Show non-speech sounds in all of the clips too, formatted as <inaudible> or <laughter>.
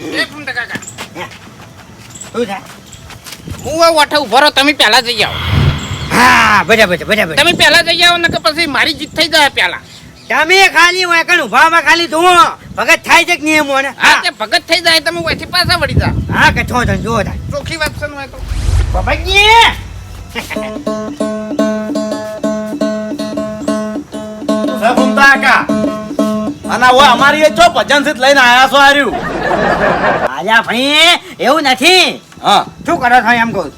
કાકા. શું હું આ વાઠે ઊભો રહો તમે પહેલા જઈ આવો. હા બરાબર બરાબર તમે પહેલા જઈ આવો ને પછી મારી જીત થઈ જાય પહેલા. તમે ખાલી વાંકણ ઉભામાં ખાલી જુઓ ભગત થાય છે કે નિયમો ને? હા તે ભગત થઈ જાય તમે વહીથી પાછા વળી જા હા કે છો છો જુઓ થાય. ચોખ્ખી વાત છે ને હોય તો કાકા? અને હવે અમારી એ ચો ભજન લઈને આયા છો આર્યું આજા ભાઈ એવું નથી. હા. શું કરો છો એમ કહું?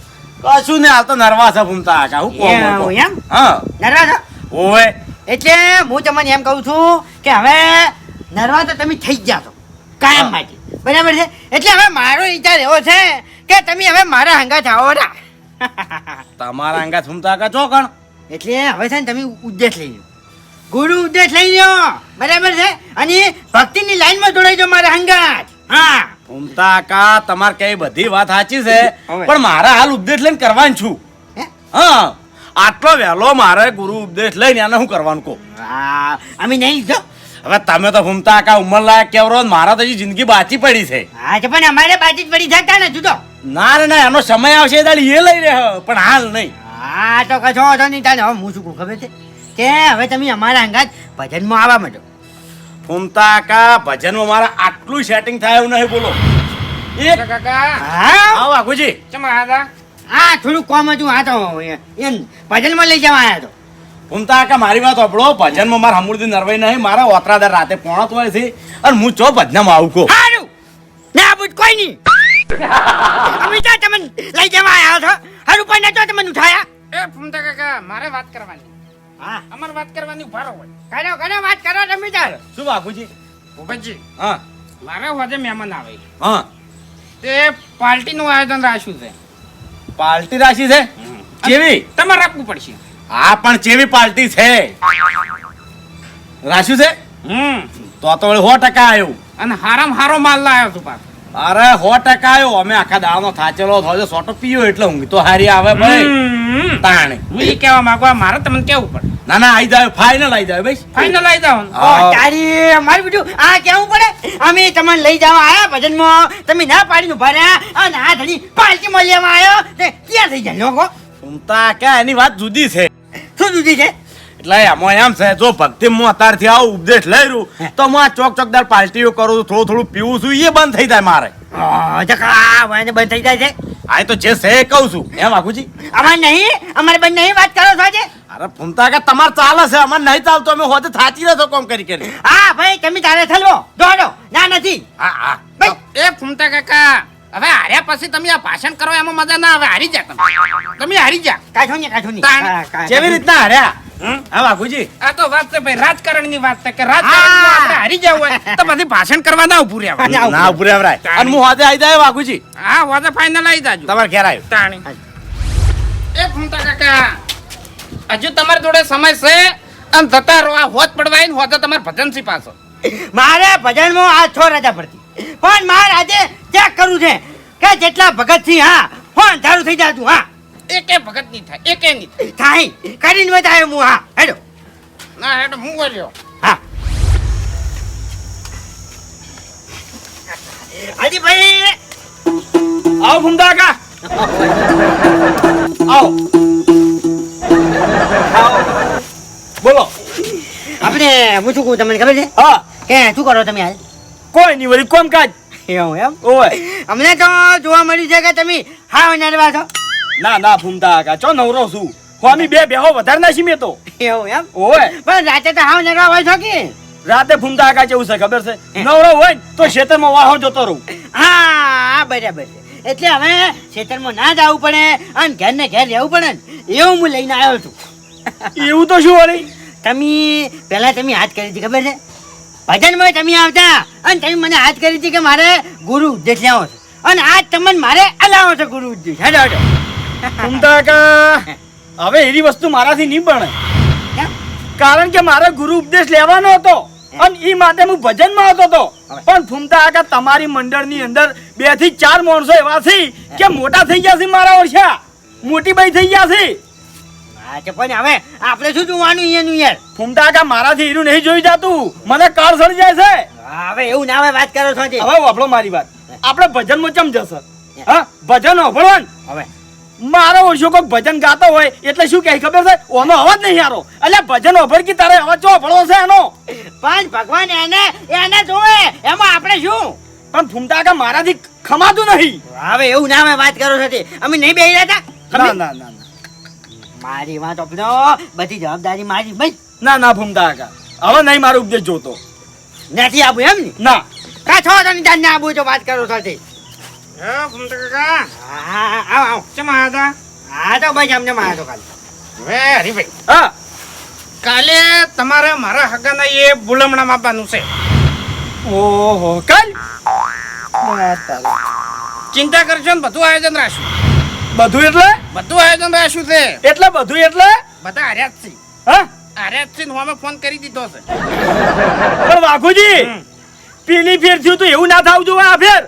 કશું ને હાલ તો નરવા છે ભૂમતા આશા હું કોમ એમ હા. નરવા છો ઓવે. એટલે હું તમને એમ કહું છું કે હવે નરવા તો તમે થઈ જ ગયા છો કાયમ માટે. બરાબર છે? એટલે હવે મારો વિચાર એવો છે કે તમે હવે મારા હંગા થાઓ તમારા હંગા ભૂમતા કા ચોકણ એટલે હવે છે ને તમે ઉદ્દેશ લઈ લો ગુરુ ઉપદેશ લઈ લો બરાબર છે? અને ભક્તિની લાઈનમાં જોડાઈ જાઓ મારા હંગાત. હા. ઉમતા કા તમાર કઈ બધી વાત સાચી છે. પણ મારા હાલ ઉપદેશ લઈને કરવાનું છું. હા? આટલો વહેલો મારે ગુરુ ઉપદેશ લઈને આને હું કરવાનું કહું? હા અમે નહીં લીધો હવે તમે તો ઘૂમતા કાકા ઉંમર લાયક કેવરો ને મારા તો જિંદગી બાચી પડી છે. હા તો પણ અમારે બાચી જ પડી જતા ને જુદો. ના ના ના એનો સમય આવશે એ એ લઈ રહ્યો પણ હાલ નહીં. હા તો કશો વાંધો નહીં તાને હું શું કહું ખબર છે? કે હવે તમે અમારા અંગાત ભજનમાં આવવા માંડો. ફૂમતા કાકા ભજનમાં મારા આટલું સેટિંગ થાય એવું નહીં બોલો. એક કાકા. હા? આવો આખુજી. ચમ આદા હા થોડું કોમ હતું હા તો એમ ભજનમાં લઈ જવા આવ્યા તો. ફૂમતા મારી વાત સાંભળો ભજનમાં મારા હમુરદી નરવાઈ નહીં મારા ઓતરાદાર રાતે પોણત હોય છે અને હું ચો ભજનમાં આવું કો હારું ના બુજ કોઈ નહીં. અમે તો તમને લઈ જવા આવ્યા છો હારું પણ નતો તમને ઉઠાયા. એ ફૂમતા કાકા મારે વાત કરવાની. હા. અમારે વાત કરવાની ઊભા રહો હોય. કરો કરો વાત કરો તમે તાર શું બાપુજી? ભૂપતજી હા. મારે વાજે મહેમાન આવે હા. તે પાર્ટીનું આયોજન રાખ્યું છે. પાર્ટી રાશી છે? કેવી તમારે રાખવું પડશે. હા પણ કેવી પાર્ટી છે? રાખ્યું છે? હમ. તો તો સો ટકા આવ્યું. અને હારામ હારો માલ લાવ્યો તું પાછો. અરે સો ટકા આવ્યો અમે આખા દાવાનો થાચેલો થયો સોટો પીયો એટલે ઊંઘ તો હારી આવે ભાઈ. તાણે. હું એ કહેવા માંગુ મારે તમને કેવું પડે? ના ના આઈ જાય ફાઇનલ આઈ જાય ભાઈ. ફાઇનલ આવી જાવ ને. તારી અમારું બીજું આ કેવું પડે? અમે તમને લઈ જવા આયા ભજનમાં. તમે ના પાડીને ઊભા રહ્યા. અને આ ધડી પાલટીમાં લેવા આવ્યો તે ક્યાં થઈ જાય? લોકો સુમતા કે એની વાત જુદી છે. શું જુદી છે? એટલે એમાં એમ છે જો ભક્તિ હું અત્યારથી આવું ઉપદેશ લઈ રહ્યું તો હું આ ચોક ચોકદાર પાર્ટીઓ કરું છું થોડું થોડું પીવું છું એ બંધ થઈ જાય મારે. બંધ થઈ જાય છે? આ તો જે છે એ કહું છું. એમ આખુજી? અમારે નહીં? અમારે બંધ નહીં વાત કરો છો આજે? અરે ફૂમતા કે તમારે ચાલે છે અમારે નહીં ચાલતો અમે હોતે થાચી રહ્યો કોમ કરી કરી. હા ભાઈ તમે તારે થલવો દોડો ના નથી. હા હા. ભાઈ. એ ફૂમતા કાકા હવે હાર્યા પછી તમે આ ભાષણ કરો એમાં મજા ના આવે હારી જા તમે. તમે હારી જા. કાઢો ને કાઢો ને. કેવી રીતના હાર્યા? હા બાપુજી. આ તો વાત છે ભાઈ રાજકારણની વાત છે કે રાજકારણમાં આપણે હારી જવું હોય. તો પછી ભાષણ કરવા ના ઉભું રહેવાનું ના, ના ઉપરે અને હું હોતે આઈ જાય બાપુજી? હા વાજે ફાઇનલ આવી જાજો તમારે ઘેર આવ્યો. તાણી. એ ફૂમતા કાકા હજુ તમારી જોડે સમય છે અને જતા રહો આ હોત પડવાય ને હોતે તમારે ભજનસી પાછો. મારે ભજનમાં આ છો રજા પડતી પણ મારે આજે ચેક કરવું છે કે જેટલા ભગત સિંહ હા હો અંધારું થઈ જાતું હા. એકે ભગતની થાય એકે ની થાય. થાય. કરીને બતાવે હું હા હેડો. ના હેડો હું બોલ્યો હા. હાજી ભાઈ આવો ફૂમતા કા આવો. બોલો. આપણે હું શું કહું તમને ખબર છે? હા. કે શું કરો તમે હાલ? કોઈ નહીં વળી કોમ કાજ. એવું એમ? ઓય. અમને તો જોવા મળ્યું છે કે તમે હા નરવા છો. ના ના ભૂમતા કા ચો નવરો છું. હોમી બે બેહો વધારે નાસી મેં તો. એવું એમ? ઓય. પણ રાતે તો હાવ નરવા હોય છો કે? રાતે ભૂમતા આકા જેવું છે ખબર છે? નવરો હોય તો ખેતરમાં વાહો જતો રહું. હા બરાબર છે. એટલે હવે ખેતરમાં ના જવું પડે અને ઘર ને ઘેર રહેવું પડે ને એવું હું લઈને આવ્યો છું. એવું તો શું વળી? તમે પહેલા તમે હાથ કરી હતી ખબર છે? ભજનમાં તમે આવતા અને તમે મને હાથ કરી હતી કે મારે ગુરુ ઉદ્દેશ લેવો છે. અને આજ તમને મારે અલાવો છે ગુરુ ઉદ્દેશ. હેડો હેડો. ફૂમતા કા હવે એવી વસ્તુ મારાથી નહીં બને. કારણ કે મારે ગુરુ ઉપદેશ લેવાનો હતો અને એ માટે હું ભજનમાં હતો. તો પણ ફૂમતા આકા તમારી મંડળની અંદર બેથી ચાર માણસો એવા છે કે મોટા થઈ ગયા છે મારા ઓછા મોટી બાઈ થઈ ગયા છે. પણ હવે આપણે શું જોવાનું એનું યાર? ફૂમતા આકા મારાથી એનું નહીં જોઈ જાતું. મને કાર સડી જાય છે. હવે એવું ના હવે વાત કરો છો. હવે વાપરો મારી વાત. આપણે ભજનમાં ચમ જશે? હા? ભજન હોભળો ને હવે? મારો ઓછો કોઈક ભજન ગાતો હોય એટલે શું કહે? ખબર છે? ઓનો અવાજ નહીં યારો એટલે ભજન હોભળ કે તારે અવાજ ચો ભળો છે એનો? પણ ભગવાન એને એને જોવે. એમાં આપણે શું? પણ ફૂમતા કે મારાથી ખમાતું નહીં. હવે એવું ના મેં વાત કરો છો. અમે નહીં બેહી રહ્યા ના ના ના. મારી વાત આપનો બધી જવાબદારી મારી. ભાઈ ના ના ફૂમતા કા હવે નહીં મારો ઉપદેશ જોતો. નથી આપું એમ ને? ના. કા છો તો નિદાન ના આવું તો વાત કરો છો હે ફૂમતા કાકા? હા આવ આવ. ચમ આયા હતા હા તો ભાઈ અમને મારો કાલ. હવે હરીભાઈ હા કાલે તમારે મારા હગાના એ બુલમણા માપવાનું છે. ઓહો કાલ? ચિંતા કરજો ને બધું આયોજન રાખશું બધું એટલે? બધું આયોજન રાખ્યું છે. એટલે બધું એટલે? બધા હાર્યા જ છે. હા? હાર્યા જ છે હું અમે ફોન કરી દીધો છે. પણ વાઘુજી હમ. પેલી ફેર થયું તો એવું ના થાવું જોવા આ ફેર.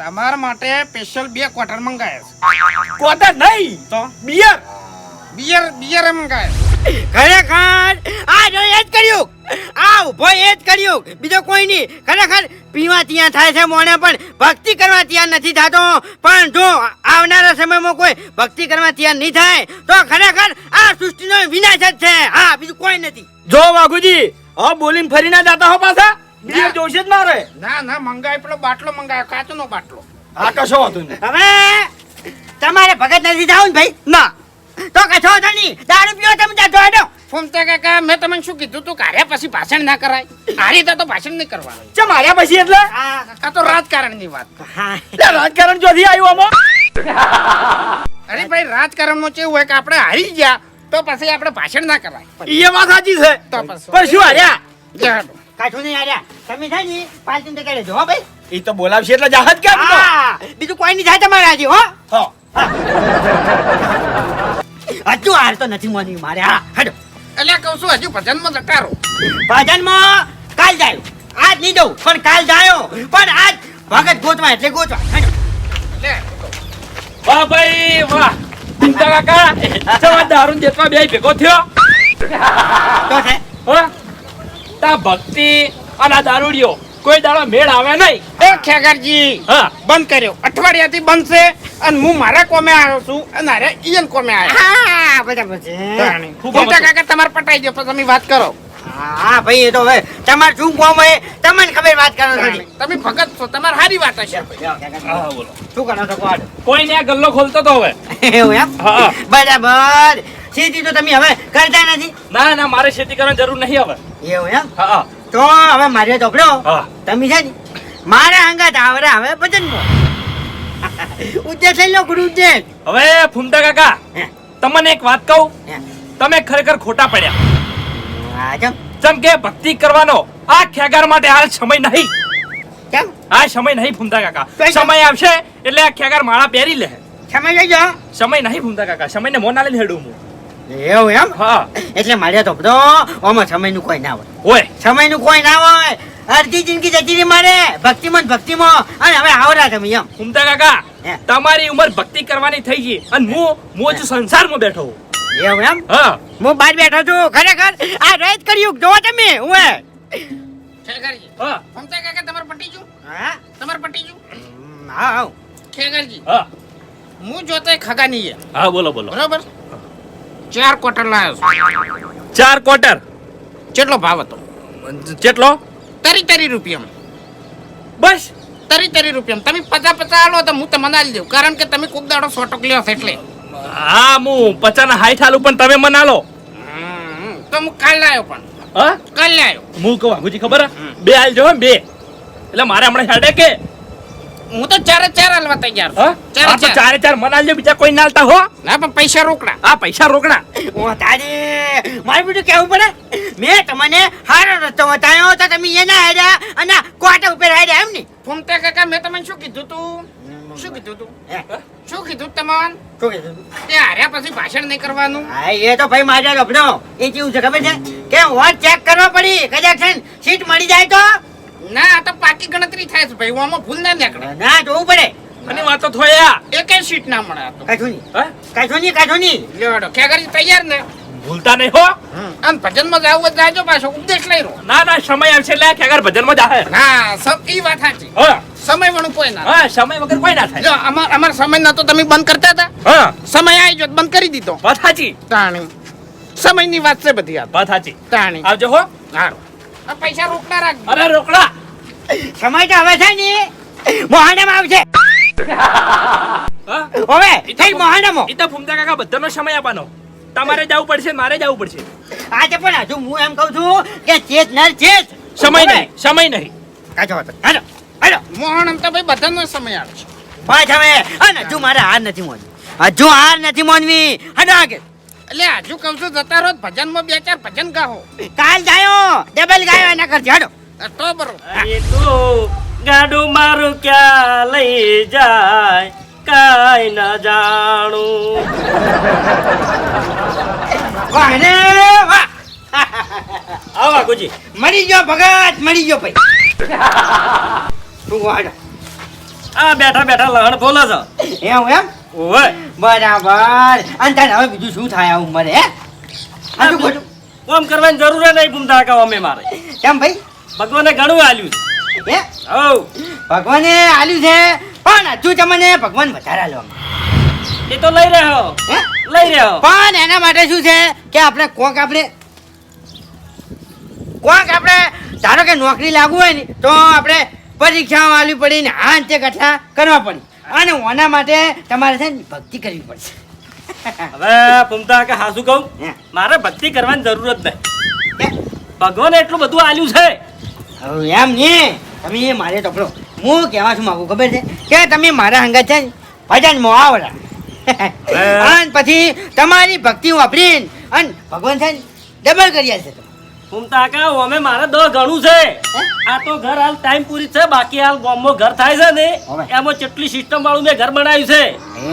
તમારા માટે સ્પેશિયલ બે ક્વાર્ટર મંગાયા છે. ક્વાર્ટર નહીં તો? બિયર બિયર બિયર મંગાયા ખરેખર? આ જો એ જ કર્યું. આ ઊભો એ જ કર્યું. બીજો કોઈ નહીં. ખરેખર પીવા ત્યાં થાય છે મોણે પણ ભક્તિ કરવા ત્યાં નથી થતો. પણ જો આવનારા સમયમાં કોઈ ભક્તિ કરવા ત્યાં નહીં થાય તો ખરેખર આ સૃષ્ટિનો વિનાશ જ છે. હા બીજું કોઈ નથી. જો વાઘુજી હવે બોલીને ફરી ના જાતા હો પાછા. ના. જોશે જ મારે. ના ના મંગાય પેલો બાટલો મંગાયો કાચનો બાટલો. આ કશો હતું હવે તમારે ભગત નથી થવું ને ભાઈ? ના. તો કશો હતો નહીં. દારૂ પીવો તમે ત્યાં દોડો ફોમતા કાકા મેં તમને શું કીધું તું? કાર્ય પછી ભાષણ ના કરાય. આ રીતે તો ભાષણ નહીં કરવાનું. ચમ માર્યા પછી એટલે? આ તો રાજકારણની વાત. હા. એટલે રાજકારણ જોથી આવ્યું આમાં? અરે ભાઈ રાજકારણમાં કેવું હોય કે આપણે હારી ગયા તો પછી આપણે ભાષણ ના કરાય. એ વાત સાચી છે. તો પછી. પણ શું હાર્યા. કાઠું નહીં આર્યા. તમે થાય ને પાલતી ને કરે જો હો ભાઈ? એ તો બોલાવશે એટલે જાહત કેમ તો? બીજું કોઈ નહીં થાય તમારે આજે હો? હા. હજુ હાર તો નથી મોની મારે હા હડો એટલે કહું છું હજુ ભજનમાં જતા રહો ભજનમાં કાલ જાયો. આજ નહીં જવું પણ કાલ જાયો. પણ આજ ભગત ગોતવા એટલે ગોતવા. વાહ ભાઈ વાહ. ચિંતા કાકા દારૂ દેતવા બે ભેગો થયો. તો છે. હો. તા ભક્તિ અને આ દારૂડિયો કોઈ દાડો મેળ આવે નહીં. એ ખેગરજી હા. બંધ કર્યો. અઠવાડિયાથી બંધ છે અને હું મારા કોમે આવ્યો છું અને અરે ઈયન કોમે આવ્યો. હા બરાબર છે મોટા કાકા તમારે પટાઈ દો પછી તમે વાત કરો. હા ભાઈ એ તો હવે તમારે શું કોમ હોય તમને ખબર વાત કરો છો. તમે ભગત છો તમારે સારી વાત હશે. શું કરો છો કોડ કોઈ ને ગલ્લો ખોલતો તો હવે. <laughs> એવું એમ? બરાબર. સીધી તો તમે હવે કરતા નથી. ના ના મારે ખેતી કરવાની જરૂર નહીં હવે. એવું એમ? હા તો હવે મારે ચોપડો તમે છે ને મારા હંગાત આવરે હવે ભજન ઉદ્દેશ લો ગુરુ ઉદ્દેશ. હવે ફૂમતા કાકા તમને એક વાત કહું? તમે ખરેખર ખોટા પડ્યા. જેમ કે ભક્તિ કરવાનો આ ખેગાર માટે હાલ સમય નહીં. કેમ? આ સમય નહીં ફૂમતા કાકા. કઈ સમય આવશે એટલે આ ખેગાર માળા પહેરી લે. સમય સમય નહીં ફૂમતા કાકા. સમય ને મોના લઈને હેડું હું. એવું એમ? હા. એટલે મારે તો બધો આમાં સમયનું કોઈ ના હોય. હોય. સમયનું કોઈ ના હોય. અડધી જિંદગી જતી રહી મારે. ભક્તિમાં ભક્તિમાં. અને હવે આવરા તમે એમ. ફૂમતા કાકા તમારી ઉંમર ભક્તિ કરવાની થઈ ગઈ. અને હું હું હજુ સંસારમાં બેઠો છું. એવું એમ? હા. હું બહાર બેઠો છું. ખરેખર આ રહીત કર્યું જોવો તમે હું ખેગરજી હા. ફોમતા કાકા તમારે પટી જુ હા. તમારે પટી હા હા ખેગરજી હા. હું જોતો ખગાની હા બોલો બોલો. બરોબર? ચાર ક્વાર્ટર લાવ્યો ચાર ક્વાર્ટર કેટલો ભાવ હતો? કેટલો? તરી તરી રૂપિયામાં બસ. તરી તરી રૂપિયામાં તમે પચાસ પચાસ આલો તો હું તમને આલી દઉં. કારણ કે તમે કોક દાડો સો ટક લ્યો એટલે. હા હું પચાના હાઈઠ આલું પણ તમે મના લો હમ, તો હું કાલ લાવ્યો પણ. હા? કાલ લાવ્યો હું કહું વાઘુજી ખબર? બે હાલ જો બે. એટલે મારે હમણાં હેડે કે હું તો ચારે ચાર હાલવા તૈયાર હા? છું. આ તો ચારે. ચાર ચારે ચાર મનાલ જો બીજા કોઈ નાલતા હો? ના પણ પૈસા રોકડા. આ પૈસા રોકડા. ઓ તારે. મારે બીજું કેવું પડે? મેં તમને હારો રસ્તો બતાવ્યો તો તમે એના હાર્યા અને કોટા ઉપર હાર્યા એમ ને? ફૂમતા કાકા મેં તમને શું કીધું તું? શું કીધું તું? શું કીધું તમને શું કીધું? તે? હાર્યા પછી ભાષણ નહીં કરવાનું. હા એ તો ભાઈ મારા લફડો એ કેવું છે ખબર છે? કે વાત ચેક કરવા પડી. કદાચ છે ને સીટ મળી જાય તો? ના આ તો પાકી ગણતરી થાય છે ભાઈ આમાં ભૂલ ના નીકળે. ના જોવું પડે. અને વાતો થોયા એકેય સીટ ના મળે આ તો. કાઠું નહીં હા? કાઢો નહીં કાઢો નહીં લેવાડો ખેગરજી તૈયાર ને. ભૂલતા નહીં હો. આમ ભજનમાં માં જાવ જ જાજો પાછો ઉપદેશ લઈ રહ્યો ના ના સમય આવશે એટલે ખેગર ભજનમાં જાહે. ના સબ ઈ વાત સાચી. હા. સમય વણું કોઈ ના હા સમય વગર કોઈ ના થાય. જો અમાર અમાર સમય ના તો તમે બંધ કરતા હતા? હા. સમય આવી જો તો બંધ કરી દીધો. વાત સાચી. તાણી. સમયની વાત છે બધી આ વાત સાચી. તાણી. આવજો હો. હા પૈસા રોકડા રાખ અરે રોકડા. સમય તો હવે છે ને મોહાણામાં આવશે હા? હવે થઈ મોહાણામાં. ઈ તો ફૂમતા કાકા બધાનો સમય આપવાનો. તમારે જવું પડશે મારે જવું પડશે. આજે પણ હજુ હું એમ કહું છું કે ચેત નર ચેત સમય નહીં સમય નહીં. કાચો વાત. હાલો હાલો. મોહન તો ભાઈ બધાનો સમય આવે છે. પાછ હવે. અને હજુ મારે હાર નથી માનવી હજુ હાર નથી માનવી હડો આગળ. એટલે હજુ કહું છું જતા રહો ભજનમાં બે ચાર ભજન ગાહો. કાલ ગાયો ડબલ ગાયો એના કરજે. હડો તો એ તો ગાડું મારું ક્યાં લઈ જાય કાઈ ન જાણું વાહ ને વાહ આવો વાઘુજી મળી ગયો ભગત મરી ગયો ભાઈ તું આ બેઠા બેઠા લહણ બોલે છે. એમ એમ? ઓય. બરાબર. અને તને હવે બીજું શું થાય આ ઉંમરે હે કોમ કરવાની જરૂર નહીં ભૂમતા કાકા અમે મારે. કેમ ભાઈ? ભગવાને ઘણું આલ્યું છે. હે? ભગવાને આલ્યું છે? પણ હજુ તમને ભગવાન વધારે આલ્યો એ તો લઈ રહ્યો. હે? લઈ રહ્યો. પણ એના માટે શું છે કે આપણે કોક આપણે કોક આપણે ધારો કે નોકરી લાગુ હોય ને તો આપણે પરીક્ષાઓ આલવી પડી ને આ અંતે કઠા કરવા પડી. અને ઓના માટે તમારે છે ને ભક્તિ કરવી પડશે. હવે ભૂમતા કે હાસુ કહું. મારે ભક્તિ કરવાની જરૂર જ નહીં ભગવાને એટલું બધું આલ્યું છે એમ નહીં તમે મારે ટપલો. હું કહેવા શું માગું ખબર છે? કે તમે મારા હંગત છે ને ભજનમાં આવડા અને પછી તમારી ભક્તિ વાપરીને અને ભગવાન છે ડબલ કરી છે ભૂમતા કાકા અમે મારે દસ ઘણું છે. આ તો ઘર હાલ ટાઈમ પૂરી છે બાકી હાલ ગામમાં ઘર થાય છે ને એમાં કેટલી સિસ્ટમ વાળું મેં ઘર બનાવ્યું છે.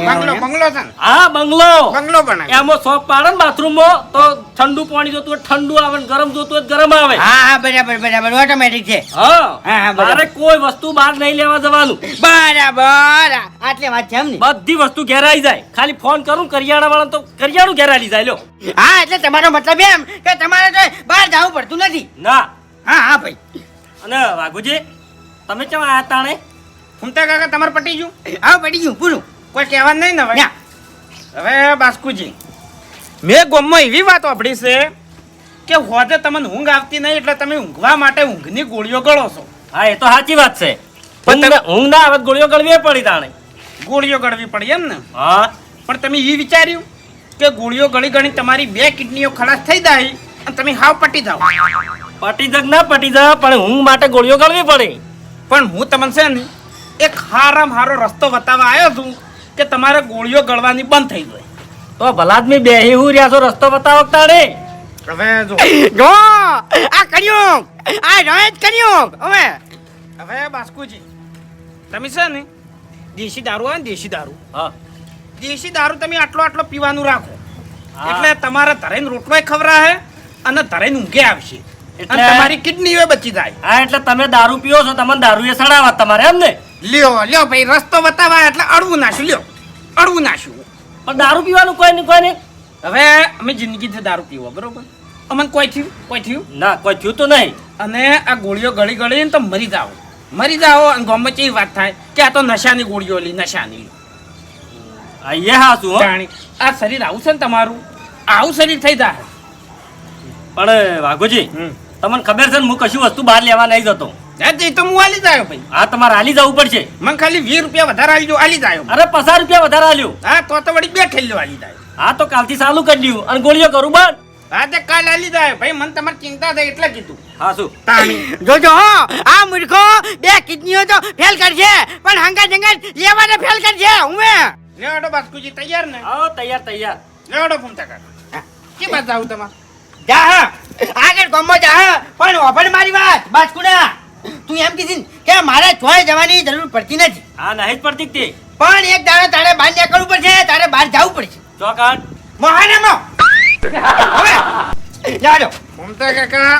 બંગલો બંગલો છે હા બંગલો. બંગલો બનાવ્યો. એમાં શોપ પાડે ને બાથરૂમમાં તો ઠંડુ પાણી જોતું હોય ઠંડુ આવે ને ગરમ જોતું હોય ગરમ આવે. હા હા બરાબર બરાબર ઓટોમેટિક છે. હા. મારે કોઈ વસ્તુ બહાર નહીં લેવા જવાનું. બરાબર. આટલી વાત છે એમ ને? બધી વસ્તુ ઘેર આવી જાય. ખાલી ફોન કરું કરિયાણા વાળા તો કરિયાણું ઘેર આવી જાય લ્યો. હા એટલે તમારો મતલબ એમ કે તમારે તો બહાર જવું પડતું નથી. ના. હા હા ભાઈ. અને વાઘુજી તમે કેમ આ તાણે? ફૂમતા કાકા તમારે પટી ગયું? હા પટી ગયું પૂરું. કોઈ કહેવાનું નહીં ને હવે? હવે બાસ્કુજી મેં ગોમમાં એવી વાત વાપરી છે કે હોજે તમને ઊંઘ આવતી નહીં એટલે તમે ઊંઘવા માટે ઊંઘની ગોળીઓ ગળો છો. હા એ તો સાચી વાત છે. પણ તમે ના- ઊંઘ ના આવે ગોળીઓ ગળવી પડી તાણે. ગોળીઓ ગળવી પડી એમ ને? હા. પણ તમે એ વિચાર્યું કે ગોળીઓ ગળી ગણી તમારી બે કિડનીઓ ખલાસ થઈ જાય? અને તમે હાવ પટી જાઓ. પટી જગ ના પટી જા પણ હું માટે ગોળીઓ ગળવી પડે. પણ હું તમને છે ને એક હારામ હારો રસ્તો બતાવવા આવ્યો છું કે તમારે ગોળીઓ ગળવાની બંધ થઈ જાય તો ભલા મેં બેહી હું રહ્યા છો રસ્તો બતાવો તાણે? હવે જો. <coughs> ગો! આ કર્યું! આ રોજ કર્યું! હવે! હવે બાસ્કુજી તમે છે ને દેશી દારૂ આવે ને દેશી દારૂ. હા. દેશી દારૂ તમે આટલો આટલો પીવાનું રાખો. એટલે તમારા તમારે રોટલો રોટલોય ખવરાશે અને ધરાઈને ઊંઘે આવશે. અને એટલે- તમારી કિડનીઓ બચી જાય. હા એટલે તમે દારૂ પીઓ છો તમને દારૂ એ સડાવા તમારે એમ ને? લ્યો લ્યો ભાઈ રસ્તો બતાવા એટલે અડવું નાશું લ્યો. અડવું નાશું પણ દારૂ પીવાનું કોઈ નહીં કોઈ નહીં હવે અમે જિંદગીથી દારૂ પીવો બરોબર? અમને કોઈ થયું? કોઈ થયું? ના કોઈ થયું તો નહીં. અને આ ગોળીઓ ગળી ગળીને તો મરી જાઓ. મરી જાઓ અને ગમે એ વાત થાય? કે આ તો નશાની ગોળીઓ લી નશાની હા એ હા. શું. આ શરીર આવું છે ને તમારું? આવું શરીર થઈ જાય. પણ વાઘોજી હમ. તમને ખબર છે ને હું કશું વસ્તુ બહાર લેવા નહીં જતો. હે, તો હું આલી જાય ભાઈ. હા તમારે આલી જવું પડશે. મને ખાલી વીસ રૂપિયા વધારે આલી જો આલી જાય અરે પચાસ રૂપિયા વધારે આલ્યું. હા તો તો વળી બે થેલીઓ આલી જાય હા તો કાલથી ચાલુ કરી દઉં અને ગોળીઓ કરું બંધ હા તે કાલ આલી જાય ભાઈ મને તમારી ચિંતા થઈ એટલે કીધું. હા શું? જોજો <coughs> હો આ મૂર્ખો બે કિડનીઓ તો ફેલ કરશે પણ હંગા જંગા લેવાને ફેલ કરશે હું લેવાડો બાસ્કુજી તૈયાર ને? હા તૈયાર તૈયાર. લેવાડો ફૂમતા કાકા કે બાદ જાવ તમારે? જા હા. આગળ ગમો જા પણ ઓફર મારી વાત બાસ્કુડા તું એમ કીધી ને કે મારે ચોય જવાની જરૂર પડતી નથી. હા નહીં જ પડતી તે. પણ એક દાડો તારે બહાર નીકળવું પડશે તારે બહાર જવું પડશે. ચોકાટ મહાનામાં હવે. જાડો મમતા કાકા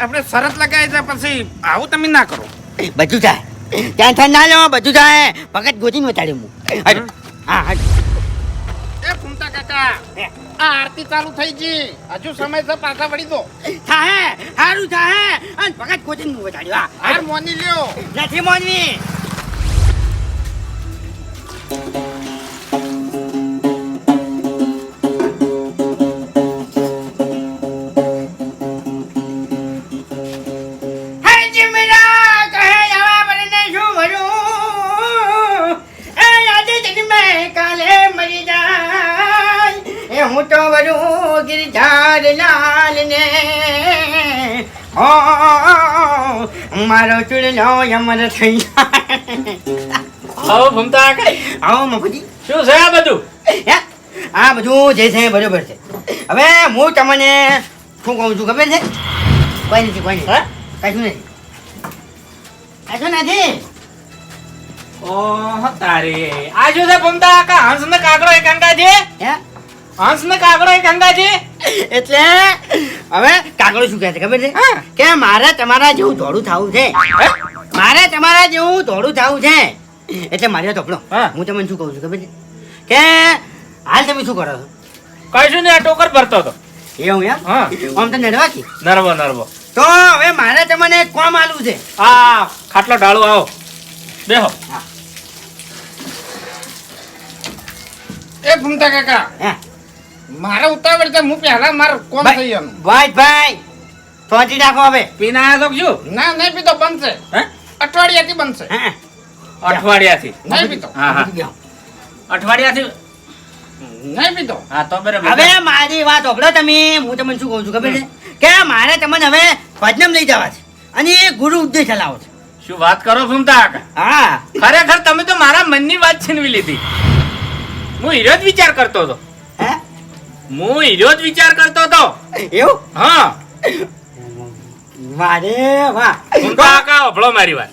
આપણે શરત લગાવી છે પછી આવું તમે ના કરો. બધું થાય. ત્યાં થાય ના લો બધું થાય. ભગત ગોતીને બતાડ્યું હું. હા હા એ ફૂમતા કાકા. આ આરતી ચાલુ થઈ ગઈ. હજુ સમય છે પાછા વળી દો. થાહે હારું થાહે. અન ભગત કોચિંગનું વટાડ્યું હાર મોની લ્યો. નથી મોનવી. ગિરધાર લાલ ને હો મારો ચૂડલો અમર થઈ આવો ભમતા કઈ આવો મફુજી. શું છે આ બધું? હે? આ બધું જે છે બરોબર છે. હવે હું તમને શું કહું છું ખબર છે? કોઈ નથી કોઈ નથી. કશું નથી. કશું નથી. ઓહ તારે. આ શું છે ભમતા કા હંસ ને કાગડો એક છે? હે? હંસ ને કાગડો એક અંગા છે એટલે હવે કાગડો શું કહે છે ખબર છે? હા. કે મારે તમારા જેવું ધોળું થવું છે. હે? મારે તમારા જેવું ધોળું થવું છે. એટલે મારે તોપડો હા. હું તમને શું કહું છું ખબર છે? કે હાલ તમે શું કરો છો? કશું ને આ ટોકર ભરતો હતો. એવું એમ? હા. આમ તો નડવાકી નરવો નરવો તો હવે મારે તમને એક કોમ આલું છે. આ ખાટલો ઢાળો આવો. બેહો. એ ભૂમતા કાકા. હે? મારે ઉતાવળ છે હું પહેલા માર કોમ થઈ એમ ભાઈ ભાઈ પહોંચી નાખો હવે. પીના તો શું ના નહીં પીતો બનશે. હે? અઠવાડિયાથી બનશે. હે? અઠવાડિયાથી. નહીં પીતો. હા હા. અઠવાડિયાથી? નહીં પીતો. હા તો બરાબર. હવે મારી વાત સાંભળો તમે. હું તમને શું કહું છું ખબર છે? કે મારે તમને હવે ભજનમ લઈ જવા છે અને એ ગુરુ ઉદ્દેશ ચલાવો છે. શું વાત કરો કાકા હા. ખરેખર તમે તો મારા મનની વાત છીનવી લીધી. હું હીરો જ વિચાર કરતો હતો. હે હીરો જ વિચાર કરતો હતો. એવું? હા. મારે વાહ. કાકા અભળો મારી વાત.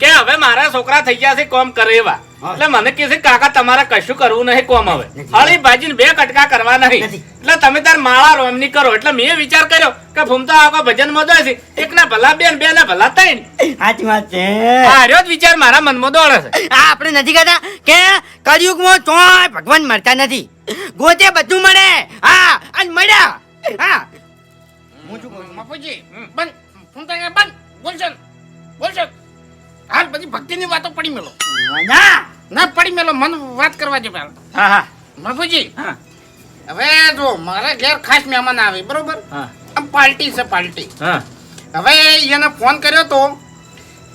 કે હવે મારા છોકરા થઈ ગયા છે કોમ કરે એવા. એટલે મને કે છે કાકા તમારે કશું કરવું નહીં કોમ હવે. હળી ભાજી બે કટકા કરવા નહીં. એટલે તમે તાર માળા રોમની કરો. એટલે મેં વિચાર કર્યો કે ભૂમતા આખો ભજનમાં છે. એક ના ભલા બેન બે ના ભલા ત્રણ. સાચી વાત છે. આ રહ્યો જ વિચાર મારા મનમાં દોડે છે. આ આપણે નથી કહેતા કે કળિયુગમાં ચોય ભગવાન મળતા નથી. ગોતે બધું મળે. હા અને મળ્યા હા. હું શું કહું છું, મફુજી બંધ. કાકા બંધ. બોલશો ને? બધી ભક્તિની વાતો પડી મેલો. ના ના પડી મેલો મન વાત કરવા દે પહેલા હા હા. મફુજી હા. હવે જો મારા ઘેર ખાસ મહેમાન આવે બરોબર? આમ પાર્ટી છે પાર્ટી હા. હવે એને ફોન કર્યો તો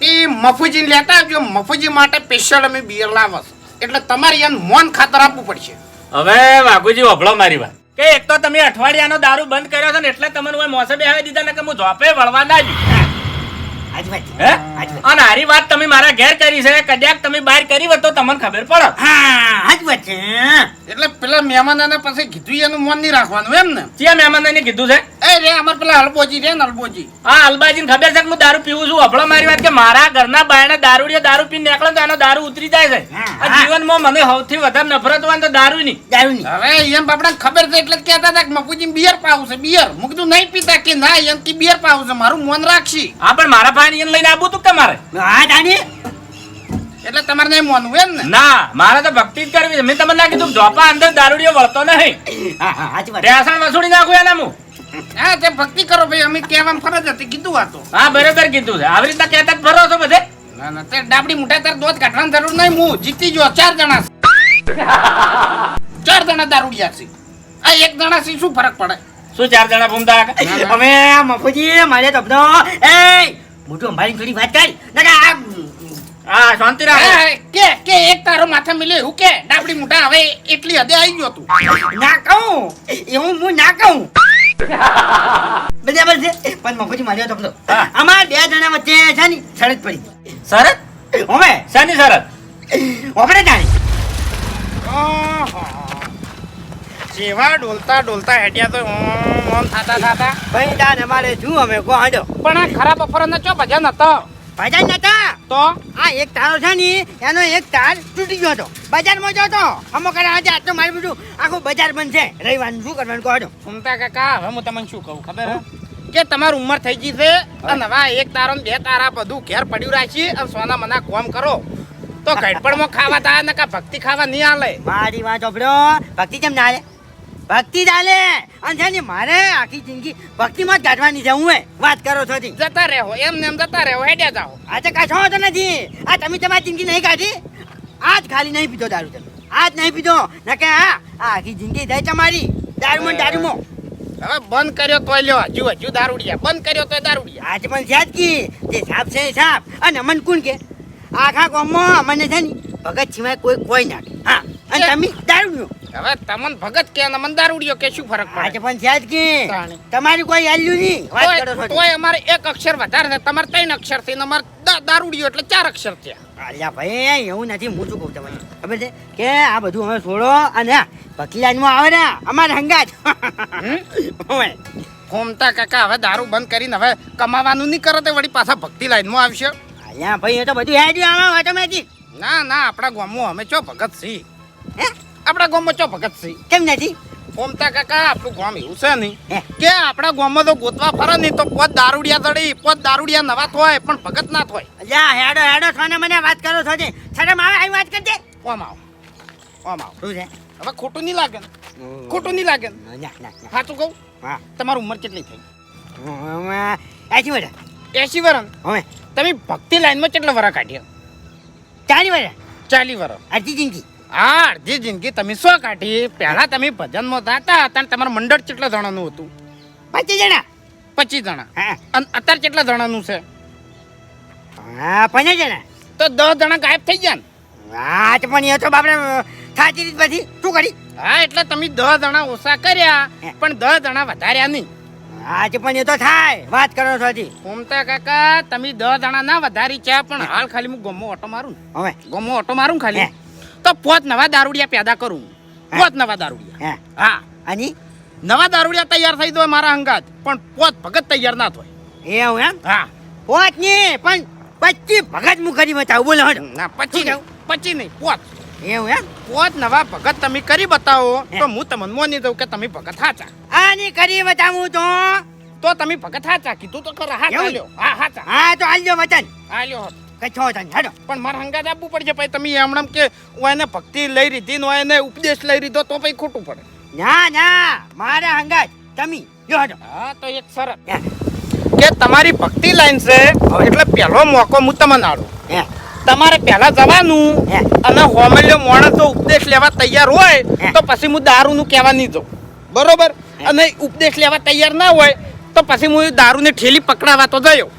એ મફુજી લેતા આવજો મફુજી માટે સ્પેશિયલ અમે બિયર લાવો એટલે તમારે એને મોન ખાતર આપવું પડશે. હવે વાઘુજી વભળો મારી વાત. કે એક તો તમે અઠવાડિયાનો દારૂ બંધ કર્યો છે ને એટલે તમને મોસે બેહાવી દીધા ને કે હું ઝોપે વળવા ના જ અને હારી વાત તમે મારા ઘેર કરી છે કદાચ તમે બહાર કરી હોત તો તમને ખબર પડે હા સાચી વાત છે એટલે પેલા મહેમાનોને પછી કીધું એનું મોન નહીં રાખવાનું એમ ને? ચિયા મહેમાનને કીધું છે? એ રે અમાર પેલા હલબોજી રે ને હલબોજી. આ અલબાજીને ખબર છે કે હું દારૂ પીવું છું? વભળો મારી વાત કે મારા ઘરના બાયણે દારૂડિયો દારૂ પીને નીકળે તો એનો દારૂ ઉતરી જાય છે. આ જીવનમાં મને સૌથી વધારે નફરત હોય તો દારૂ ની. હવે એમ બાપડાને ખબર છે એટલે કેતા કહેતા હતા કે મફુજી બિયર પાવું છે બિયર મું નહીં પીતા કે ના એમ કે બિયર પાવું છે મારું મોન રાખશી. હા પણ મારા એને લઈને આવું તું કે મારે હા દાદી એટલે તમારે નહીં મોનવું એમ ને? ના મારે તો ભક્તિ જ કરવી છે. મેં તમને ના કીધું જોપા અંદર દારૂડીઓ વળતો નહીં. રેસણ વસૂડી નાખું એના હું હા તે ભક્તિ કરો ભાઈ. અમે કહેવામાં ફરજ હતી કીધું આ તો. હા બરોબર કીધું છે. આવી રીતના કહેતા જ ફરો છો બધે? ના ના તે ડાબડી મુઠા તાર દોધ કાઢવાની જરૂર નહીં. હું જીતી જો ચાર જણા ચાર જણા દારૂડિયા છે. આ એક જણા છે શું ફરક પડે? શું ચાર જણા ભૂમતા અમે મફુજી મારે તો બધો એ મોટું અંબાણી થોડી વાત કરી. ના આ હા શાંતિ રાખો. કે કે એક તારો માથા મિલ્યો એવું કે ડાબડી મોટા હવે એટલી હદે આવી ગયો તું. ના કહું. એવું હું ના કહું. બરાબર છે? પણ મફુજી માર્યો તો બધો. હા. અમાર બે જણા વચ્ચે છે ને શરત પડી શરત? હવે. શાની શરત? આપણે જાણી જેવા ડોલતા ડોલતા હેડ્યા તો ઓમ થાતા થાતા. ભાઈ દાન અમારે શું અમે કો હાડો. પણ આ ખરાબ અફરનો ચો ભજન હતો? ભજન નતા. તો? આ એક તારો છે ને એનો એક તાર તૂટી ગયો હતો. બજારમાં ગયો અમો કરે આજે આટલો મારી બધું આખું બજાર છે. રવિવારનું શું કરવાનું કહો છો? સુમતા કાકા હવે હું તમને શું કહું ખબર કે તમારી ઉંમર થઈ ગઈ છે અને હવે એક તારો બે તારા બધું ઘેર પડ્યું રાખી અને સોના મના કોમ કરો. તો ગઈડપણમાં ખાવા તા ને કા ભક્તિ ખાવા નહીં આલે. મારી વાત ચોપડો ભક્તિ કેમ ના લે ભક્તિ ચાલે. અને છે ને મારે આખી જિંદગી ભક્તિમાં જ કાઢવાની છે હું વાત કરો છો તી જતા રહો એમ ને એમ જતા રહો હેડ્યા જાઓ. આજે કાઢો તો નથી. આ તમે તમારી જિંદગી નહીં કાઢી? આજ ખાલી નહીં પીધો દારૂ તમે. આજ નહીં પીધો. ન કે આ આ આખી જિંદગી જાય તમારી. દારૂમાં દારૂમાં. હવે બંધ કર્યો તો લ્યો હજુ હજુ દારૂડિયા. બંધ કર્યો તો દારૂડિયા. આજ પણ છે જ કી? જે સાપ છે સાપ. અને અમન કોણ કે? આખા ગામમાં અમને છે ને ભગત સિવાય કોઈ કોઈ નાખે. હા. અને તમે દારૂ હવે તમન ભગત કે અને મને દારૂડિયો કે શું ફરક આજે પડે પણ છે જ કી તમારી કોઈ વેલ્યુ નહીં? વાત કરો તોય અમારે એક અક્ષર વધારે છે. તમારે ત્રણ અક્ષરથી ને અમારે દારૂડિયો એટલે ચાર અક્ષર થયા અલ્યા ભાઈ એવું નથી. હું શું કહું તમને? ખબર છે? કે આ બધું હવે છોડો અને લાઈનમાં આવે ને અમારે હંગાત. ફોમતા કાકા હવે દારૂ બંધ કરીને હવે કમાવાનું નહીં કરો તે વળી પાછા ભક્તિ લાઈનમાં આવશે. અહીંયા ભાઈ એ તો બધું હેડ્યું આવે ઓટોમેટિક ના ના આપણા ગામમાં અમે ચો ભગત છીએ. હે? આપણા ગામમાં ચો ભગત છીએ કેમ નથી? ઓમતા કાકા આપણું ગામ એવું છે નહીં. કે આપણા ગામમાં તો ગોતવા ફરે નહીં તો પોત દારૂડિયા તળી પોત દારૂડિયા નવા થોય પણ ભગત ના થોય અલ્યા હેડો હેડો છો મને વાત કરો છો છે માવે આવે વાત કરજે. ઓમ આવો ઓમ આવો. શું છે? હવે ખોટું નહીં લાગે ખોટું નહીં લાગે સાચું કહું? હા. તમારી ઉંમર કેટલી થઈ? એસી વર્ષ. એસી વર્ષ? હવે. તમે ભક્તિ લાઈનમાં કેટલા વર્ષ કાઢ્યા? ચાલી વર્ષ ચાલી વર્ષ અડધી જિંદગી. આ અડધી જિંદગી તમે શું કાઢી? પહેલા તમે ભજનમાં ગાતા હતા અને તમારું મંડળ કેટલા જણાનું હતું? પચીસ જણા. પચીસ જણા. હા. અને અત્યારે કેટલા જણાનું છે? હા પંદર જણા. તો દસ જણા ગાયબ થઈ ગયા વાત પણ એ તો બાપરે સાચી રીત પછી શું કરી? હા એટલે તમે દસ જણા ઓછા કર્યા. પણ દસ જણા વધાર્યા નહીં. આજ પણ એ તો થાય. વાત કરો છો હજી. ઓમતા કાકા તમે દસ જણા ના વધારી છે પણ હાલ ખાલી હું ગમો ઓટો મારું હવે. ગમો ઓટો મારું ખાલી. તો પોત નવા દારૂડિયા પેદા કરું. પોત નવા દારૂડિયા. હા. અને? નવા દારૂડિયા તૈયાર થઈ દો મારા અંગાત પણ પોત ભગત તૈયાર ના થાય. એવું એમ? હા. પોત ને પણ પચીસ ભગત હું કરી બતાવું બોલો ના પછી નહીં. પછી નહીં પોત. એવું એમ? પોત નવા ભગત તમે કરી બતાવો તો હું. તમને મોની દઉં કે તમે ભગત હાચા. આની કરી બતાવું તો. તો તમે ભગત હાચા. કીધું તો ખરા. હા હા હા તો આલ્યો વચન આલ્યો લ્યો હોત. છો તને હટો પણ મારે હંગાત આપવું પડશે પછી તમે હમણાં કે હું એને ભક્તિ લઈ લીધી ને એને ઉપદેશ લઈ લીધો તો પછી ખોટું પડે. ના ના મારા હંગાત. તમે જો હા તો એક સરસ કે તમારી ભક્તિ લાઈન છે એટલે પહેલો મોકો હું તમને આડું હે, તમારે પહેલા જવાનું હે. અને હોમલ્યો માણસ જો ઉપદેશ લેવા તૈયાર હોય તો પછી હું દારૂનું કહેવા નહીં જાઉં. બરોબર? અને ઉપદેશ લેવા તૈયાર ના હોય તો પછી હું દારૂની ઠેલી પકડાવા તો ગયો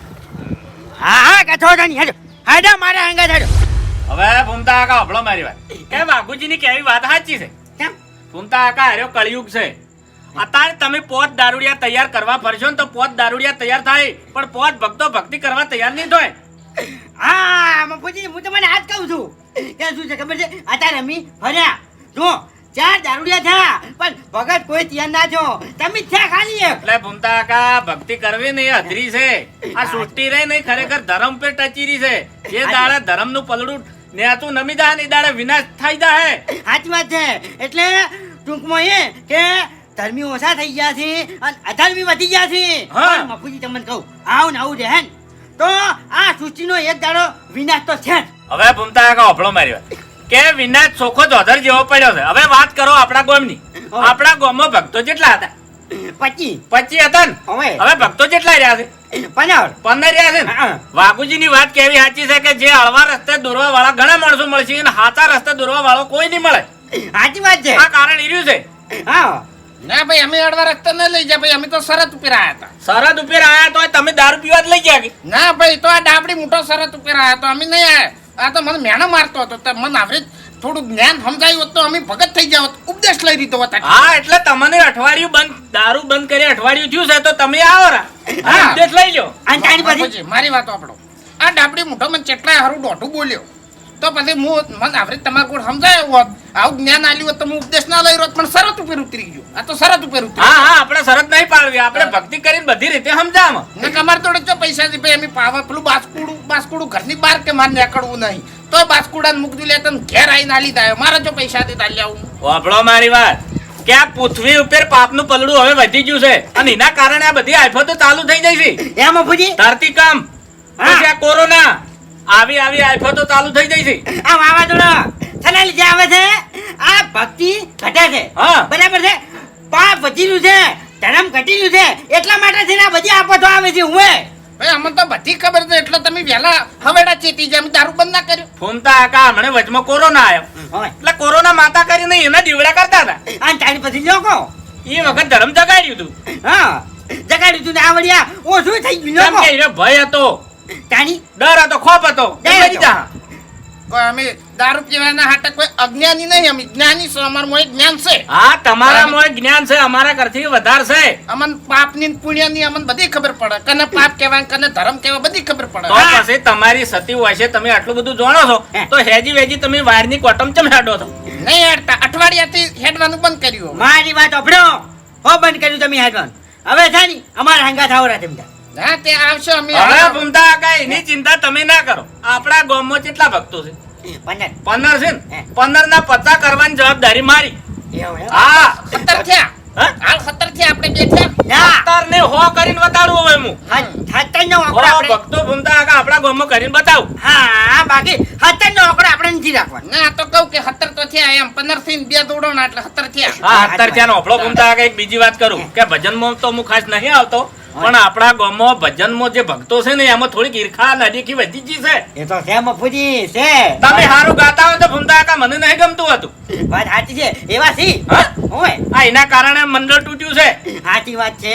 હા હા કચ્છો તને હટો હટો મારા હંગાત થાડો હવે ભૂમતા આકા હભળો મારી વાત. કે વાઘુજીની કેવી વાત સાચી છે? કેમ? ભૂમતા આકા હાર્યો કળિયુગ છે. અત્યારે તમે પોત દારૂડિયા તૈયાર કરવા ફરશો ને તો પોત દારૂડિયા તૈયાર થાય પણ પોત ભક્તો ભક્તિ કરવા તૈયાર નહીં થાય. હા બાપુજી હું તમને આજ કહું છું. કે શું છે ખબર છે? અત્યારે અમે ફર્યા. જો ચાર દારૂડિયા થયા. પણ ભગત કોઈ ત્યાં ના છો તમે થયા ખાલી એક. એટલે ભૂમતા કાકા ભક્તિ કરવી નહીં અધરી છે. આ સૃષ્ટિ રહી નહીં ખરેખર ધર્મ પે ટચી રહી છે. જે દાડે ધર્મનું પલડું નેતું નમી દા ને દાડે વિનાશ થઈ જાય સાચી વાત છે. એટલે ટૂંકમાં એ કે ધર્મી ઓછા થઈ ગયા છે અને અધર્મી વધી ગયા છે. મફુજી તમને કહું આવું ને આવું રહે તો આ સૂચિનો એક દાડો વિનાશ તો છે હવે ભૂમતા કાકા ઓફળો મારી વાત. કે વિના ચોખ્ખો ધોધર જેવો પડ્યો છે. હવે વાત કરો આપણા ગોમની આપણા ગામમાં ભક્તો જેટલા હતા? પછી પચી હતા ને? હવે. હવે ભક્તો જેટલા રહ્યા છે? પનાવર પંદર રહ્યા છે ને. વાઘુજી ની વાત કેવી સાચી છે કે જે હળવા રસ્તે દોરવા વાળા ઘણા માણસો મળશે અને હાથા રસ્તે દોરવા વાળો કોઈ નહીં મળે? સાચી વાત છે. આ કારણ ઈર્યું છે. હા. ના ભાઈ અમે અડવા રસ્તા ન લઈ જાય ભાઈ. અમે તો શરત ઉપર આવ્યા હતા. સરહદ ઉપર આયા તો તમે દારૂ પીવા જ લઈ ગયા ના ભાઈ તો આ ડાબડી મોટો શરત ઉપર આવ્યા તો અમે નહીં આવ્યા આ તો મને મેણા મારતો હતો. તો મને આવડે થોડું જ્ઞાન સમજાયું હોત તો અમે ભગત થઈ જાવ ઉપદેશ લઈ લીધો હતા હા એટલે તમને અઠવાડિયું બંધ દારૂ બંધ કરી અઠવાડિયું થયું છે તો તમે આવો રા. ઉપદેશ લઈ લો અને તારી પછી? મારી વાત આપણો આ ડાબડી મોટો મને ચેટલા હારું દોઢું બોલ્યો. તો પછી હું મને આવડે તમારા કોઈ સમજાયો હોત આવું જ્ઞાન આલ્યું હોત તો હું ઉપદેશ ના લઈ રહ્યો પણ શરત ઉપર ઉતરી ગયો. આ તો શરત ઉપર ઉતરી હા હા આપણે શરત નહીં પાડવી. આપણે ભક્તિ કરીને બધી રીતે સમજાવમાં ને તમારે તોડે તો પૈસા થી ભાઈ અમે પાવા પેલું બાસ્કુડું બાસ્કુડું ઘરની બહાર કે મારે નીકળવું નહીં. તો બાસ્કુડા મૂકી લે તને ઘેર આવીને આલી દાયો. મારા જો પૈસા થી તાલી આવું. વાપડો મારી વાત. કે આ પૃથ્વી ઉપર પાપનું પલડું હવે વધી ગયું છે. અને એના કારણે આ બધી આફતો ચાલુ થઈ જાય છે. એમ મફુજી ધરતીકંપ હા. પછી આ કોરોના આવી આવી આફતો ચાલુ થઈ જાય છે. આ વાવાઝોડા સના લીધે આવે છે. આ ભક્તિ ઘટે છે. હા. બરાબર છે? પાપ વધી રહ્યું છે ધર્મ ઘટી રહ્યું છે એટલા માટે છે ને આ બધી આફતો આવે છે હું ભાઈ અમને તો બધી ખબર છે એટલે તમે વહેલા હવેડા ચેતી જેમ અમે દારૂ બંધ ના કર્યું. ફોન તો આકા હમણે વચમાં કોરોના આવ્યો એટલે કોરોના માતા કરીને એના દીવડા કરતા હતા. આ તારી પછી લોકો એ વખત ધર્મ જગાડ્યું હતું. હા જગાડ્યું તું ને આવડ્યા ઓછું થઈ ગયું ભય હતો. તાણી? ડર હતો ખોફ હતો. કોઈ અમે દારૂ પીવાના હાટે કોઈ અજ્ઞાની નહીં અમે જ્ઞાની છો અમારું જ્ઞાન છે. હા તમારામાં જ્ઞાન છે અમારા કરથી વધારે છે. અમન પાપની પુણ્યની અમને બધી ખબર પડે. કને પાપ કહેવાય કને ધર્મ કહેવાય બધી ખબર પડે. તો પછી તમારી સતી હોય છે તમે આટલું બધું જાણો છો તો હેજી વેજી તમે વાયરની કોટમ ચમ હેડો છો? નહીં હેડતા. અઠવાડિયાથી હેડવાનું બંધ કર્યું. મારી વાત અભડો હો બંધ કર્યું તમે હેડવાનું હવે થાય ને અમારા હંગા થાવ રાતે બધા હા તે આવશે અમે. હવે ભૂમતા કાકા એની ચિંતા તમે ના કરો. આપણા ગામમાં કેટલા ભક્તો છે? પંદર. પંદર છે ને? હે. પંદર ના પચાસ કરવાની જવાબદારી મારી. હા. સત્તર થયા. હાલ સત્તર થયા આપણે બે થયા. સત્તર ને હો કરીને બતાડું હવે હું. સત્તર નો આંકડો ભક્તો ભૂમતા કાકા આપણા ગામમાં કરીને બતાવું. હા બાકી સત્તર નો આંકડો આપણે નથી રાખવાનો. ના તો કહું કે સત્તર તો થયા એમ. પંદરથી બે દોડો ના એટલે સત્તર થયા. હા અત્યારે ત્યાં ઓફળો ભૂમતા કાકા એક બીજી વાત કરું કે ભજનમાં તો હું ખાસ નહીં આવતો. પણ આપણા ગામમાં ભજનમાં જે ભક્તો છે ને એમાં થોડીક ઈર્ખા નજીકી વધી ગઈ છે. એ તો છે મફુજી છે. તમે સારું ગાતા હોય તો ભૂમતા કાકા મને નહીં ગમતું હતું. વાત સાચી છે એવા સી હા? ઓય. આ એના કારણે મંડળ તૂટ્યું છે. સાચી વાત છે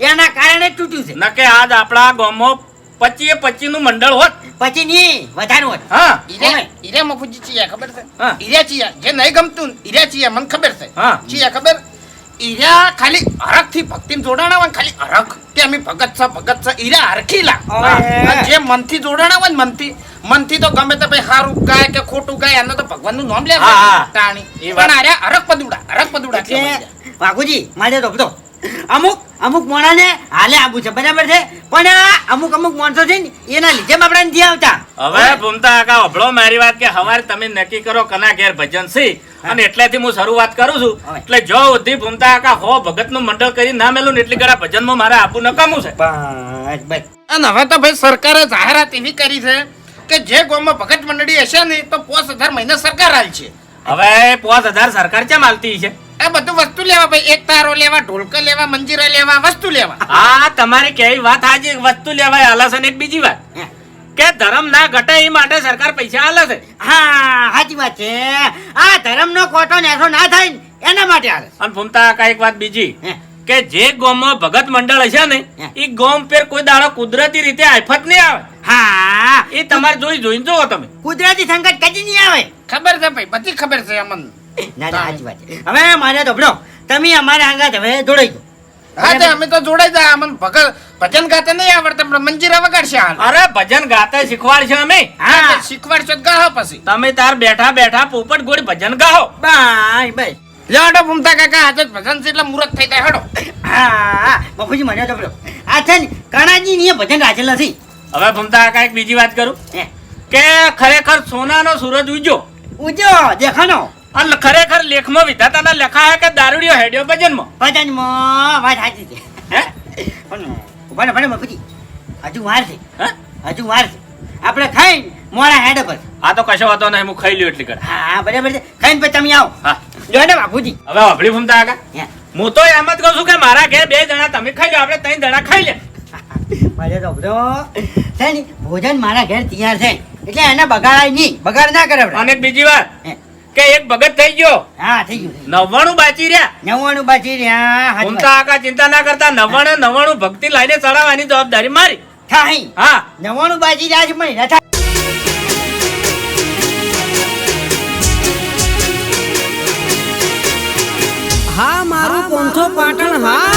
એના કારણે તૂટ્યું છે. નકે આજ આપણા ગામમાં પચીએ પચી નું મંડળ હોત. પછી ની વધારે હોત. હા. ઈરે. ઈરે મફુજી ચિયા ખબર છે? હા. ઈરે ચિયા જે નહીં ગમતું ઈરે ચિયા મને ખબર છે. હા. ચિયા ખબર? ઈરા ખાલી હરખથી ભક્તિ જોડાણા હોય ખાલી હરખ. કે અમે ભગત છ ભગત છ ઈરા હરખીલા લા. જે મનથી જોડાણા હોય ને મનથી મનથી તો ગમે તો ભાઈ સારું ગાય કે ખોટું ગાય એનો તો ભગવાનનું નામ લે. તાણી. પણ અરે હરખ પદુડા હરખ પદુડા ભાગુજી. મારે તો અમુક અમુક મોણાને હાલે આવું છે બરાબર છે? પણ આ અમુક અમુક માણસો છે ને એના લીધે જ આપણે નથી આવતા. હવે ભૂમતા કાકા અભળો મારી વાત કે હવારે તમે નક્કી કરો કના ઘેર ભજન સી? અને એટલેથી હું શરૂઆત કરું છું. એટલે જો ઉધી ભૂમતા કાકા હો ભગતનું મંડળ કરી ના મેલું ને એટલી ગળા ભજનમાં મારે આપવું નકામું છે. અને હવે તો ભાઈ સરકારે જાહેરાત એવી કરી છે કે જે ગામમાં ભગત મંડળી હશે ને તો પોસ હજાર મહિના સરકાર હાલ છે હવે પોસ હજાર સરકાર કેમ માલતી છે આ બધું વસ્તુ લેવા ભાઈ. એક તારો લેવા ઢોલકો લેવા મંજીરા લેવા વસ્તુ લેવા. હા તમારી કેવી વાત આજે વસ્તુ લેવાય આલે છે એક બીજી વાત. કે ધર્મ ના ઘટે એ માટે સરકાર પૈસા આલે છે. હા સાચી વાત છે. આ ધર્મનો કોટો નેસો ના થાય ને એના માટે આલે અને ફૂમતા કા એક વાત બીજી. કે જે ગામમાં ભગત મંડળ હશે ને એ ગોમ પર કોઈ દાડો કુદરતી રીતે આફત નહીં આવે. હા. એ તમારે જોઈ જોઈને જોવો તમે. કુદરતી સંકટ કદી નહીં આવે. ખબર છે ભાઈ બધી ખબર છે અમને. ના ના સાચી વાત છે. હવે મારે તો તમે અમારા આંગા હવે જોડાઈ દો હા તે અમે તો જોડાઈ જાય અમને ભગત ભજન ગાતા નહીં આવડતા પણ મંજીરા વગાડશે હાલ. અરે ભજન ગાતા શીખવાડશે અમે? હા. શીખવાડશો તો ગાહો પછી. તમે તાર બેઠા બેઠા પોપટ ગોળી ભજન ગાહો. Bye bye. લેવાડો ભૂમતા કાકા આજે ભજન છે એટલે મુહૂર્ત થઈ જાય હડો. હા બાપુજી મને તો આ છે ને કણાજી ની ભજન ગાજે નથી. હવે ભૂમતા કાકા એક બીજી વાત કરું. કે ખરેખર સોનાનો સૂરજ ઉજ્યો ઉજો દેખાનો અને ખરેખર લેખમાં વિધાતાના લખાયા કે દારૂડિયો હેડ્યો ભજનમાં? ભજનમાં વાત સાચી છે. હે? પણ ને ભણે બાપુજી. હજુ વાર છે. હે? હજુ વાર છે. આપણે ખાઈ મોરા હેડ પર આ તો કશો વાતો નહીં હું ખાઈ લ્યો એટલી કર હા બરાબર છે. ખાઈને પછી તમે આવો. હા. જો ને બાપુજી. હવે અભળી ફૂમતા આગા હું. તો એમ જ કહું છું કે મારા ઘેર બે જણા તમે ખાઈ લો આપણે ત્રણ જણા ખાઈ લે. મારે તો બધો છે ભોજન મારા ઘેર તૈયાર છે. એટલે એને બગાડાય નહીં. બગાડ ના કરે. અને બીજી વાત. કે એક ભગત થઈ ગયો. હા થઈ ગયો નવ્વાણું બાચી રહ્યા. નવ્વાણું બાચી રહ્યા ઉમતા આકા ચિંતા ના કરતા નવ્વાણું નવ્વાણું ભક્તિ લાઈને ચડાવવાની જવાબદારી મારી. હા. નવ્વાણું બાચી રહ્યા છે મહિના હા મારું પોંથો પાટણ હા.